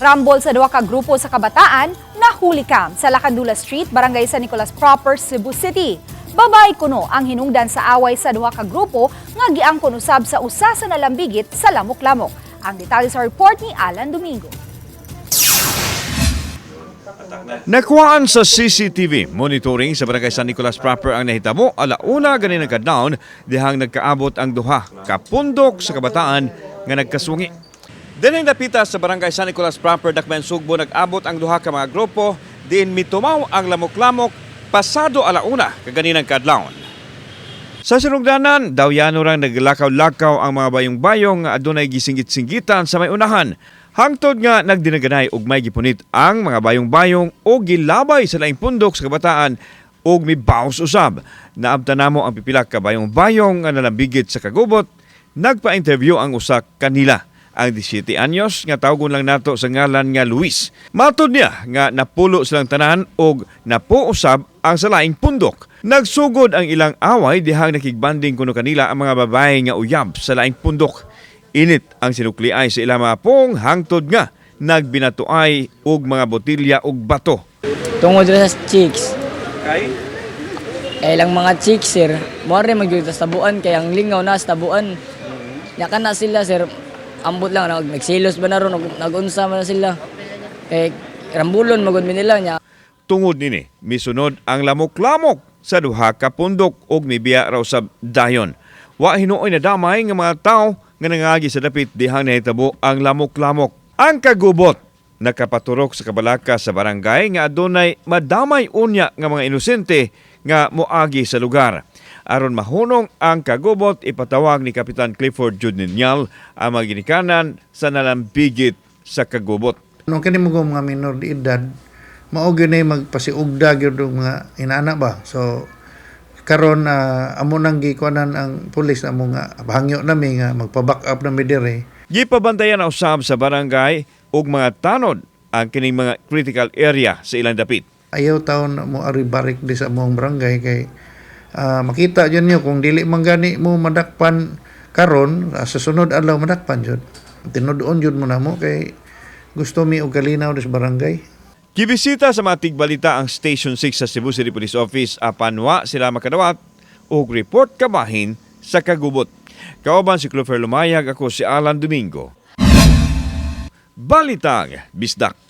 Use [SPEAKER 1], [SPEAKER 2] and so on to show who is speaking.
[SPEAKER 1] Rambol sa duha ka grupo sa kabataan nahuli kam sa Lacandula Street, Barangay San Nicolas Proper, Cebu City. Babay kuno ang hinungdan sa away sa duha ka grupo nga giangkon usab sa usa sa nalambigit sa lamok-lamok. Ang detalye sa report ni Alan Domingo.
[SPEAKER 2] Nakuhaan sa CCTV monitoring sa Barangay San Nicolas proper ang nahitabo alauna ganin nagka-down dihang nagkaabot ang duha kapundok sa kabataan nga nagkasungi. Dineng napita sa Barangay San Nicolas proper Dakmen Sugbo nag-abot ang duha ka mga grupo diin mitumaw ang lamok-lamok pasado alauna kaganinang kadlawon. Sa sinugdanan, daw yano rang naglakaw-lakaw ang mga bayong-bayong nga adunay gisingit-singgitan sa may unahan. Hangtod nga nagdinaganay og may gipunit ang mga bayong-bayong o gilabay sa laing pundok sa kabataan og mibaws usab. Naabta namo ang pipila ka bayong-bayong nga nalambigit sa kagubot. Nagpa-interview ang usa kanila ang 17 anyos nga tawgon lang nato sa ngalan nga Luis. Matod niya nga napulo silang tanan og napuusab ang sa laing pundok. Nagsugod ang ilang away dihang nakigbanding kuno kanila ang mga babae nga uyab sa laing pundok. Init ang sinukliay sa ilang mga pong hangtod nga nagbinatuay og mga botilya og bato.
[SPEAKER 3] Tungod sa chicks.
[SPEAKER 2] Kay
[SPEAKER 3] Eh lang mga chicks sir, mo rin magyud sa tabuan kay ang lingaw na sa tabuan. Yakan na sila sir. Ambot lang nag nagsilos ba na ron nag- nagunsa man sila. Kay rambulon magud mi nila nya.
[SPEAKER 2] tungod nini misunod ang lamok-lamok sa duha ka pundok og mibiya raw sa dayon. Wa hinuoy na damay nga mga tawo nga nangagi sa dapit dihang nahitabo ang lamok-lamok. Ang kagubot nakapaturok sa kabalaka sa barangay nga adunay madamay unya nga mga inosente nga moagi sa lugar. Aron mahunong ang kagubot ipatawag ni Kapitan Clifford Judinial ang mga ginikanan sa nalambigit sa kagubot.
[SPEAKER 4] Nung kini mo mga minor de edad, mao gyud na magpasiugda gyud ang mga inana ba. So karon ah, amo nang gikuanan ang pulis amo nga bahangyo nami nga magpa-back up nami dire.
[SPEAKER 2] Gipabantayan na usab sa barangay ug mga tanod ang kining mga critical area sa ilang dapit.
[SPEAKER 4] Ayaw taon mo ari barik di sa among barangay kay ah, makita jud niyo kung dili man gani mo madakpan karon ah, sa sunod adlaw madakpan jud. Tinud-on jud mo namo kay gusto mi og kalinaw sa barangay.
[SPEAKER 2] Gibisita sa mga tigbalita ang Station 6 sa Cebu City Police Office apan wa sila makadawat og report kabahin sa kagubot. Kauban si Clover Lumayag ako si Alan Domingo. Balitang Bisdak.